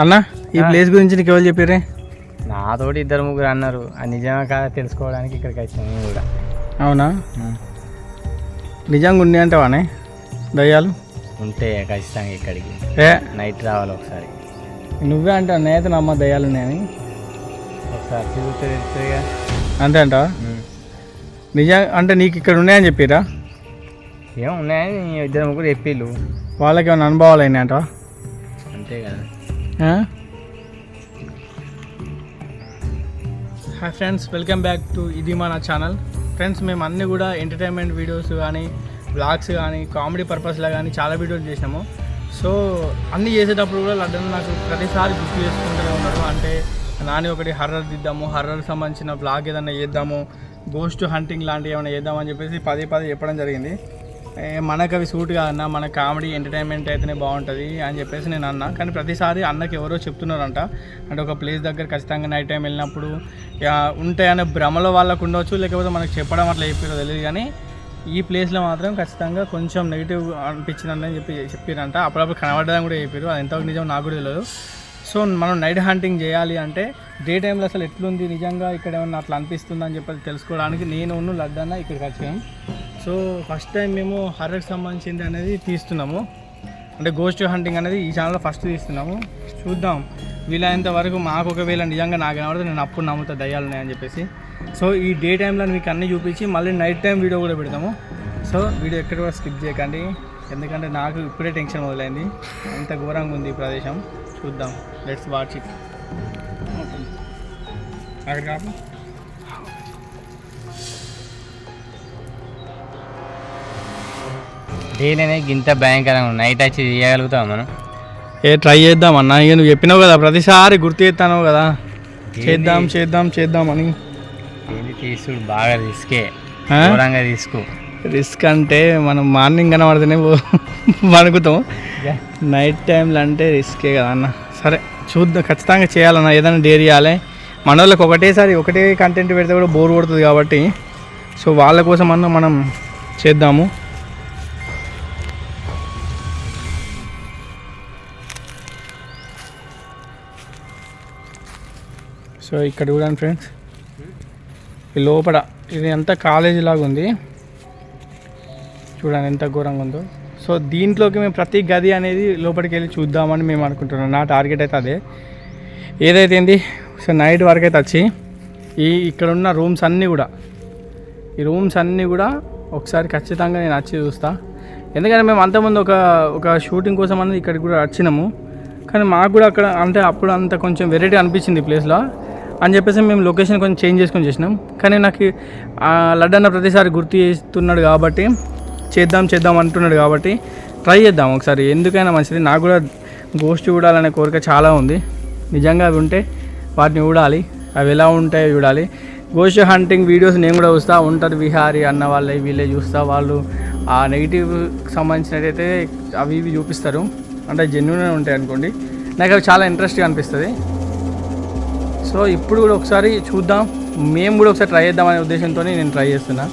అన్న ఈ ప్లేస్ గురించి నీకు ఎవరు చెప్పారే నాతోటి ఇద్దరు ముగ్గురు అన్నారు. అది నిజమా కాదా తెలుసుకోవడానికి ఇక్కడికి వచ్చాను నేను కూడా. అవునా? నిజంగా ఉన్నాయి అంటావానే? దయ్యాలు? ఉంటే ఖచ్చితంగా ఇక్కడికి. ఏ? నైట్ రావాలి ఒకసారి. నువ్వే అంటావు నేత నమ్మ దయ్యాలు ఉన్నాయని? ఒకసారి తెలుస్తుందిగా. అంతే అంటావా? నిజం అంటే నీకు ఇక్కడ ఉన్నాయని చెప్పిరా ఏం ఉన్నాయని ఇద్దరు ముగ్గురు చెప్పిళ్ళు వాళ్ళకి ఏమైనా అనుభవాలు అయినాయంట అంతే కదా. Hi friends welcome back to ఇది మన ఛానల్ ఫ్రెండ్స్ మేము అన్నీ కూడా ఎంటర్టైన్మెంట్ వీడియోస్ కానీ బ్లాగ్స్ కానీ కామెడీ పర్పస్లో కానీ చాలా వీడియోలు చేసినాము. సో అన్నీ చేసేటప్పుడు కూడా లడ్డన్ నాకు ప్రతిసారి గుర్తు చేసుకుంటూనే ఉన్నాడు అంటే నాని ఒకటి హర్రర్ దిద్దాము హర్రర్ సంబంధించిన బ్లాగ్ ఏదైనా చేద్దాము గోస్ట్ హంటింగ్ లాంటివి ఏమైనా చేద్దామని చెప్పేసి పదే పదే చెప్పడం జరిగింది. మనకు అవి సూట్ కాదన్న మన కామెడీ ఎంటర్టైన్మెంట్ అయితేనే బాగుంటుంది అని చెప్పేసి నేను అన్నా. కానీ ప్రతిసారి అన్నకి ఎవరో చెప్తున్నారంట. అంటే ఒక ప్లేస్ దగ్గర ఖచ్చితంగా నైట్ టైం వెళ్ళినప్పుడు ఉంటాయనే భ్రమలో వాళ్ళకు ఉండవచ్చు లేకపోతే మనకు చెప్పడం అట్లా చెప్పారో తెలియదు కానీ ఈ ప్లేస్లో మాత్రం ఖచ్చితంగా కొంచెం నెగిటివ్ అనిపించిందని చెప్పి చెప్పారంట. అప్పుడప్పుడు కనబడ్డదని కూడా చెప్పారు. అది ఎంతవరకు నిజం నాకు కూడా తెలియదు సో మనం నైట్ హంటింగ్ చేయాలి అంటే డే టైంలో అసలు ఎట్లుంది నిజంగా ఇక్కడ ఏమన్నా అట్లా అనిపిస్తుందని అని చెప్పి తెలుసుకోవడానికి నేను లడ్డన్న ఇక్కడికి వచ్చాము సో ఫస్ట్ టైం మేము హర్రర్కి సంబంధించింది అనేది తీస్తున్నాము. అంటే గోస్ట్ హంటింగ్ అనేది ఈ ఛానల్లో ఫస్ట్ తీస్తున్నాము. చూద్దాం. వీలైనంత వరకు మాకు ఒకవేళ నిజంగా నాకు కనబడితే నేను అప్పుడు నమ్ముతా దయ్యాలు ఉన్నాయని చెప్పేసి. సో ఈ డే టైంలో మీకు అన్నీ చూపించి మళ్ళీ నైట్ టైం వీడియో కూడా పెడతాము. సో వీడియో ఎక్కడ కూడా స్కిప్ చేయకండి. ఎందుకంటే నాకు ఇప్పుడే టెన్షన్ మొదలైంది. అంత ఘోరంగా ఉంది ఈ ప్రదేశం. చూద్దాం. లెట్స్ వాచ్ ఇట్ అక్కడ కాపు డైలీ గింత భయంకరంగా. నైట్ వచ్చి చేయగలుగుతాం మనం? ఏ ట్రై చేద్దాం అన్న. ఇక నువ్వు చెప్పినావు కదా ప్రతిసారి గుర్తు చేస్తాను కదా. చేద్దాం చేద్దాం చేద్దాం అని. ఏంది తీసుడు? బాగా రిస్కే. ఆ? ఘోరంగా తీసుకు రిస్క్ అంటే మనం మార్నింగ్ కనబడితేనే వణుకుతాం. నైట్ టైంలో అంటే రిస్కే కదా అన్న. సరే చూద్దాం. ఖచ్చితంగా చేయాలన్న ఏదైనా డేర్ చేయాలి. మన వాళ్ళకి ఒకటేసారి ఒకటే కంటెంట్ పెడితే కూడా బోర్ కొడుతుంది కాబట్టి సో వాళ్ళ కోసం అన్న మనం చేద్దాము. సో ఇక్కడ చూడండి ఫ్రెండ్స్ ఈ లోపల ఇది అంతా కాలేజీ లాగా ఉంది చూడండి ఎంత ఘోరంగా ఉందో. సో దీంట్లోకి మేము ప్రతి గది అనేది లోపలికి వెళ్ళి చూద్దామని మేము అనుకుంటున్నాం. నా టార్గెట్ అయితే అదే. ఏదైతే ఏంది? సో నైట్ వరకు అయితే వచ్చి ఈ ఇక్కడ ఉన్న రూమ్స్ అన్నీ కూడా ఈ రూమ్స్ అన్నీ కూడా ఒకసారి ఖచ్చితంగా నేను వచ్చి చూస్తా. ఎందుకంటే మేము అంతకుముందు ఒక ఒక షూటింగ్ కోసం అనేది ఇక్కడికి కూడా వచ్చినాము. కానీ మాకు కూడా అక్కడ అంటే అప్పుడు అంత కొంచెం వెరైటీ అనిపించింది ఈ ప్లేస్లో. అని చెప్పేసి మేము లొకేషన్ కొంచెం చేంజ్ చేసుకొని చేసినాం. కానీ నాకు ఆ లడ్డన్న ప్రతిసారి గుర్తు చేస్తున్నాడు కాబట్టి చేద్దాం చేద్దాం అంటున్నాడు కాబట్టి ట్రై చేద్దాం ఒకసారి. ఎందుకైనా మంచిది. నాకు కూడా గోస్ట్ చూడాలనే కోరిక చాలా ఉంది. నిజంగా అవి ఉంటే వాటిని చూడాలి. అవి ఎలా ఉంటాయో చూడాలి. గోస్ట్ హంటింగ్ వీడియోస్ నేను కూడా చూస్తా. ఉంటారు విహారీ అన్న వాళ్ళే వీళ్ళే చూస్తా. వాళ్ళు ఆ నెగిటివ్ సంబంధించినట్టయితే అవి ఇవి చూపిస్తారు. అంటే జెన్యున్ ఉంటాయి అనుకోండి. నాకు అవి చాలా ఇంట్రెస్ట్గా అనిపిస్తుంది. సో ఇప్పుడు కూడా ఒకసారి చూద్దాం. మేము కూడా ఒకసారి ట్రై చేద్దామనే ఉద్దేశంతో నేను ట్రై చేస్తున్నా.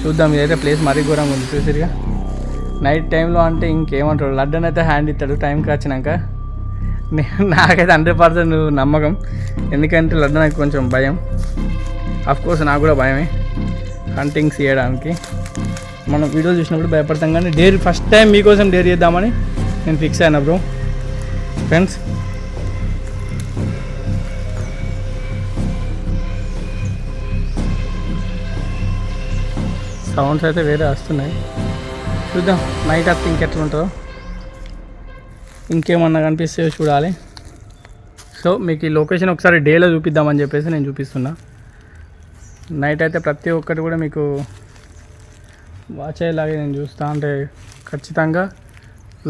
చూద్దాం ఇదైతే ప్లేస్ మరీ ఘోరంగా ఉంది. చూసిరిగా నైట్ టైంలో అంటే ఇంకేమంటాడు? లడ్డన్ అయితే హ్యాండ్ ఇస్తాడు టైంకి వచ్చినాక. నేను నాకైతే హండ్రెడ్ పర్సెంట్ నమ్మకం. ఎందుకంటే లడ్డన్ నాకు కొంచెం భయం. అఫ్ కోర్స్ నాకు కూడా భయమే. హంటింగ్స్ చేయడానికి. మనం వీడియో చూసినప్పుడు భయపడతాం కానీ డేర్ ఫస్ట్ టైం మీకోసం డేర్ చేద్దామని నేను ఫిక్స్ అయినా బ్రో ఫ్రెండ్స్ సౌండ్స్ అయితే వేరే వస్తున్నాయి. చూద్దాం నైట్ వస్తే ఇంకెట్లా ఉంటుందో ఇంకేమన్నా కనిపిస్తే చూడాలి. సో మీకు ఈ లొకేషన్ ఒకసారి డేలో చూపిద్దామని చెప్పేసి నేను చూపిస్తున్నా. నైట్ అయితే ప్రతి ఒక్కటి కూడా మీకు వాచ్ అయ్యేలాగే నేను చూస్తా. అంటే ఖచ్చితంగా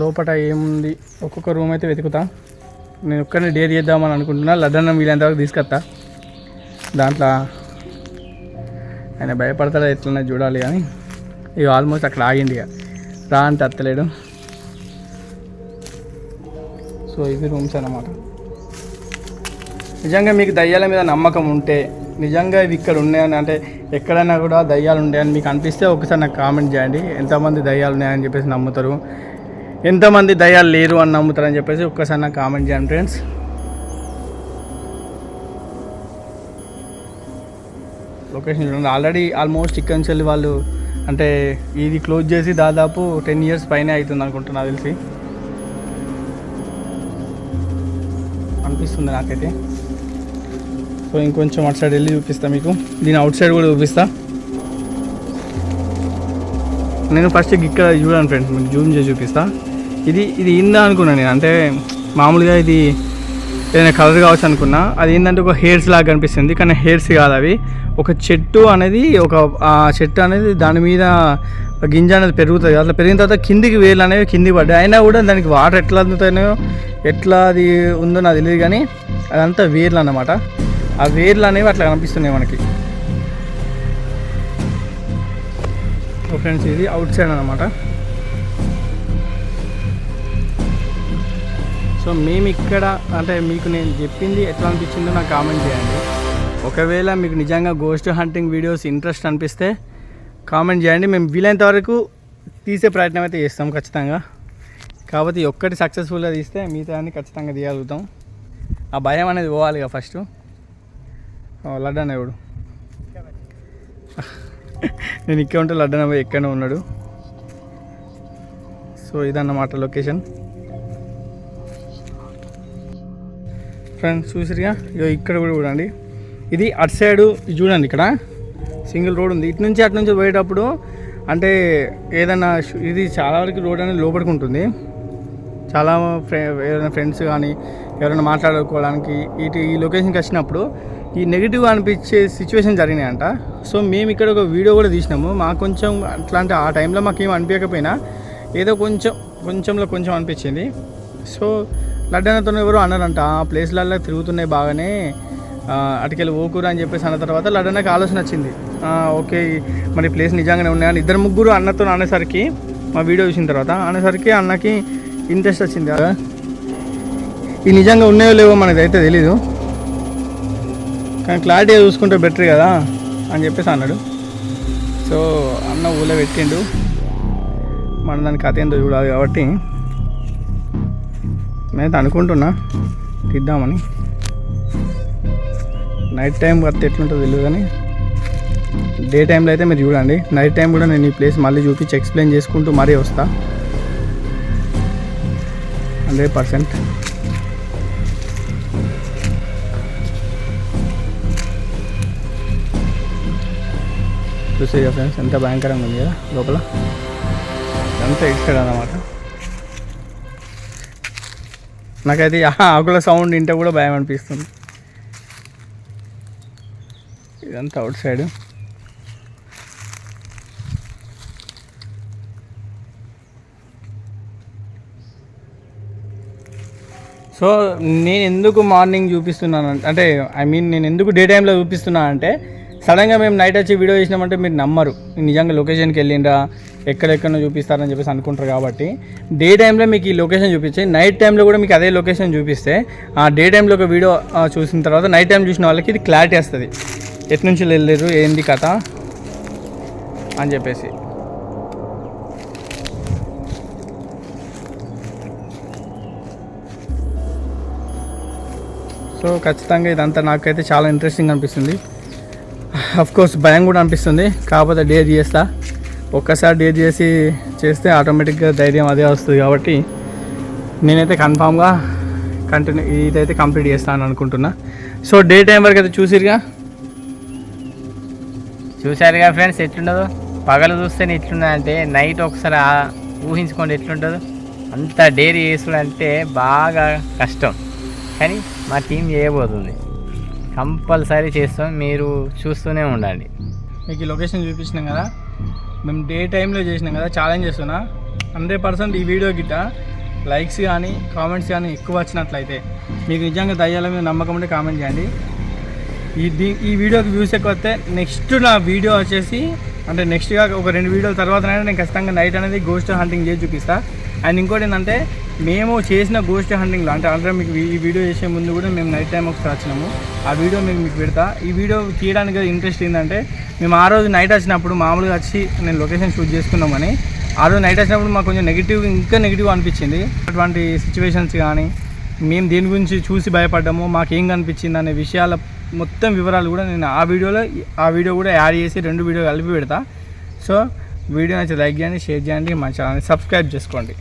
లోపల ఏముంది ఒక్కొక్క రూమ్ అయితే వెతుకుతా. నేను ఒక్కరిని డేర్ చేద్దామని అనుకుంటున్నా. లడ్డన్నం వీలైనంతవరకు తీసుకొస్తా. దాంట్లో ఆయన భయపడతాడా ఎట్లన్నా చూడాలి కానీ ఇక ఆల్మోస్ట్ అక్కడ ఆగింది ఇక. రా అంటే అత్తలేడు. సో ఇవి రూమ్స్ అన్నమాట. నిజంగా మీకు దయ్యాల మీద నమ్మకం ఉంటే నిజంగా ఇవి ఇక్కడ ఉన్నాయని అంటే ఎక్కడైనా కూడా దయ్యాలు ఉన్నాయని మీకు అనిపిస్తే ఒకసారి నాకు కామెంట్ చేయండి. ఎంతమంది దయ్యాలు ఉన్నాయని చెప్పేసి నమ్ముతారు. ఎంతమంది దయ్యాలు లేరు అని నమ్ముతారని చెప్పేసి ఒక్కసారి నాకు కామెంట్ చేయండి ఫ్రెండ్స్ లొకేషన్ చూడండి. ఆల్రెడీ ఆల్మోస్ట్ ఇక్కడ నుంచి వెళ్ళి వాళ్ళు అంటే ఇది క్లోజ్ చేసి దాదాపు టెన్ ఇయర్స్ పైనే అవుతుంది అనుకుంటున్నా తెలిసి. అనిపిస్తుంది నాకైతే. సో ఇంకొంచెం అటు సైడ్ వెళ్ళి చూపిస్తా మీకు. దీని అవుట్ సైడ్ కూడా చూపిస్తా. నేను ఫస్ట్ ఇక్కడ చూడండి ఫ్రెండ్స్ మీకు జూమ్ చేసి చూపిస్తా. ఇది ఇది ఇందా అనుకున్నాను నేను. అంటే మామూలుగా ఇది ఏదైనా కలర్ కావచ్చు అనుకున్నా అది ఏంటంటే ఒక హెయిర్స్ లాగా కనిపిస్తుంది. కానీ హెయిర్స్ కాదు అవి. ఒక చెట్టు అనేది ఒక ఆ చెట్టు అనేది దాని మీద గింజ అనేది పెరుగుతుంది. అట్లా పెరిగిన తర్వాత కిందికి వేలు అనేవి కిందికి పడ్డాయి. అయినా కూడా దానికి వాటర్ ఎట్లా అందుతాయో ఎట్లా అది ఉందో నాకు తెలియదు కానీ అదంతా వేర్లు అన్నమాట. ఆ వేర్లు అనేవి అట్లా కనిపిస్తున్నాయి మనకి. ఫ్రెండ్స్ ఇది అవుట్ సైడ్ అనమాట సో మేము ఇక్కడ అంటే మీకు నేను చెప్పింది ఎట్లా అనిపించిందో నాకు కామెంట్ చేయండి. ఒకవేళ మీకు నిజంగా గోస్ట్ హంటింగ్ వీడియోస్ ఇంట్రెస్ట్ అనిపిస్తే కామెంట్ చేయండి. మేము వీలైనంత వరకు తీసే ప్రయత్నం అయితే చేస్తాం ఖచ్చితంగా. కాబట్టి ఒక్కటి సక్సెస్ఫుల్గా తీస్తే మిగతా అన్ని ఖచ్చితంగా తీయగలుగుతాం. ఆ భయం అనేది పోవాలి ఇక ఫస్ట్ లడ్డు ఎవడు? నేను ఇక్కడ ఉంటే లడ్డన పోయి ఎక్కడనే ఉన్నాడు. సో ఇదన్నమాట లొకేషన్ ఫ్రెండ్స్ చూసిరిగా ఇగో ఇక్కడ కూడా చూడండి. ఇది అటు సైడు ఇది చూడండి ఇక్కడ. సింగిల్ రోడ్ ఉంది. ఇటు నుంచి అటు నుంచి పోయేటప్పుడు అంటే ఏదైనా ఇది చాలా వరకు రోడ్ అనేది లోపలికి ఉంటుంది. చాలా ఫ్రె ఏదైనా ఫ్రెండ్స్ కానీ ఎవరైనా మాట్లాడుకోవడానికి ఇటు ఈ లొకేషన్కి వచ్చినప్పుడు ఈ నెగిటివ్ అనిపించే సిచ్యువేషన్ జరిగినాయంట. సో మేము ఇక్కడ ఒక వీడియో కూడా తీసినాము. మాకు కొంచెం అట్లాంటి ఆ టైంలో మాకు ఏం అనిపించకపోయినా ఏదో కొంచెం కొంచెంలో కొంచెం అనిపించింది. సో లడ్డనతో ఎవరు అన్నారంట ఆ ప్లేస్లలో తిరుగుతున్నాయి బాగానే. అటుకెళ్ళి ఓకూరు అని చెప్పేసి అన్న తర్వాత లడ్డనకి ఆలోచన వచ్చింది. ఓకే మరి ప్లేస్ నిజంగానే ఉన్నాయని ఇద్దరు ముగ్గురు అన్నతో అనేసరికి మా వీడియో చూసిన తర్వాత అనేసరికి అన్నకి ఇంట్రెస్ట్ వచ్చింది. కదా ఈ నిజంగా ఉన్నాయో లేవో మనకి అయితే తెలీదు. కానీ క్లారిటీగా చూసుకుంటే బెటర్ కదా అని చెప్పేసి అన్నాడు. సో అన్న ఊళ్ళో పెట్టిండు. మన దాని కథ ఏందో చూడాలి కాబట్టి. నేనైతే అనుకుంటున్నా తీద్దామని. నైట్ టైం వస్తే ఎట్లుంటుందో తెలియదు కానీ డే టైంలో అయితే మీరు చూడండి. నైట్ టైం కూడా నేను ఈ ప్లేస్ మళ్ళీ చూపించి ఎక్స్ప్లెయిన్ చేసుకుంటూ మరీ వస్తా. Hundred percent. చూసే ఫ్రెండ్స్ ఎంత భయంకరంగా ఉంది కదా లోపల. ఎంత ఇటు అన్నమాట నాకైతే ఆకుల సౌండ్ వింటే కూడా భయం అనిపిస్తుంది. ఇదంతా అవుట్ సైడ్. సో నేను ఎందుకు మార్నింగ్ చూపిస్తున్నాను అంటే ఐ మీన్ నేను ఎందుకు డే టైంలో చూపిస్తున్నాను అంటే సడన్గా మేము నైట్ వచ్చి వీడియో చేసినామంటే మీరు నమ్మరు. నిజంగా లొకేషన్కి వెళ్ళిండ్రా ఎక్కడెక్కడో చూపిస్తారని చెప్పేసి అనుకుంటారు కాబట్టి డే టైంలో మీకు ఈ లొకేషన్ చూపించి నైట్ టైంలో కూడా మీకు అదే లొకేషన్ చూపిస్తే ఆ డే టైంలో ఒక వీడియో చూసిన తర్వాత నైట్ టైం చూసిన వాళ్ళకి ఇది క్లారిటీ వస్తుంది. ఎటు నుంచి వెళ్ళలేరు ఏంది కథ అని చెప్పేసి. సో ఖచ్చితంగా ఇదంతా నాకైతే చాలా ఇంట్రెస్టింగ్ అనిపిస్తుంది. అఫ్ కోర్స్ భయం కూడా అనిపిస్తుంది. కాకపోతే డేర్ చేస్తా ఒక్కసారి డేర్ చేసి చేస్తే ఆటోమేటిక్గా ధైర్యం అదే వస్తుంది కాబట్టి నేనైతే కన్ఫామ్గా కంటిన్యూ ఇదైతే కంప్లీట్ చేస్తాను అనుకుంటున్నా. సో డే టైం వరకు అయితే చూసిరుగా? చూశారుగా ఫ్రెండ్స్ ఎట్లుండదు? పగలు చూస్తేనే ఎట్లున్నది అంటే నైట్ ఒకసారి ఊహించుకోండి ఎట్లుంటుందో అంత డైరీ అంటే బాగా కష్టం. కానీ మా టీం చేయబోతుంది. కంపల్సరీ చేస్తాం. మీరు చూస్తూనే ఉండండి. మీకు ఈ లొకేషన్ చూపించినాం కదా? మేము డే టైంలో చేసినాం కదా ఛాలెంజ్ చేస్తున్నా. హండ్రెడ్ పర్సెంట్ ఈ వీడియో గిట్ట లైక్స్ కానీ కామెంట్స్ కానీ ఎక్కువ వచ్చినట్లయితే మీకు నిజంగా దయ్యాల మీద నమ్మకం ఉంటే కామెంట్ చేయండి. ఈ దీ ఈ వీడియోకి వ్యూస్ ఎక్కువ వస్తే నెక్స్ట్ నా వీడియో వచ్చేసి అంటే నెక్స్ట్గా ఒక రెండు వీడియోల తర్వాత నేను ఖచ్చితంగా నైట్ అనేది గోస్ట్ హంటింగ్ చేసి చూపిస్తాను అండ్ ఇంకోటి ఏంటంటే మేము చేసిన గోస్ట్ హంటింగ్లో అంటే ఆల్రెడీ మీకు ఈ వీడియో చేసే ముందు కూడా మేము నైట్ టైం ఒకసారి వచ్చినాము. ఆ వీడియో మేము మీకు పెడతా. ఈ వీడియో తీయడానికి ఇంట్రెస్ట్ ఏంటంటే మేము ఆ రోజు నైట్ వచ్చినప్పుడు మామూలుగా వచ్చి నేను లొకేషన్ షూట్ చేసుకున్నామని ఆ రోజు నైట్ వచ్చినప్పుడు మాకు కొంచెం నెగిటివ్ ఇంకా నెగిటివ్ అనిపించింది. అటువంటి సిచ్యువేషన్స్ కానీ మేము దేని గురించి చూసి భయపడ్డాము మాకు ఏం కనిపించింది అనే విషయాల మొత్తం వివరాలు కూడా నేను ఆ వీడియోలో ఆ వీడియో కూడా యాడ్ చేసి రెండు వీడియో కలిపి పెడతా. సో వీడియో నచ్చితే లైక్ చేయండి షేర్ చేయండి మా ఛానల్ని సబ్స్క్రైబ్ చేసుకోండి.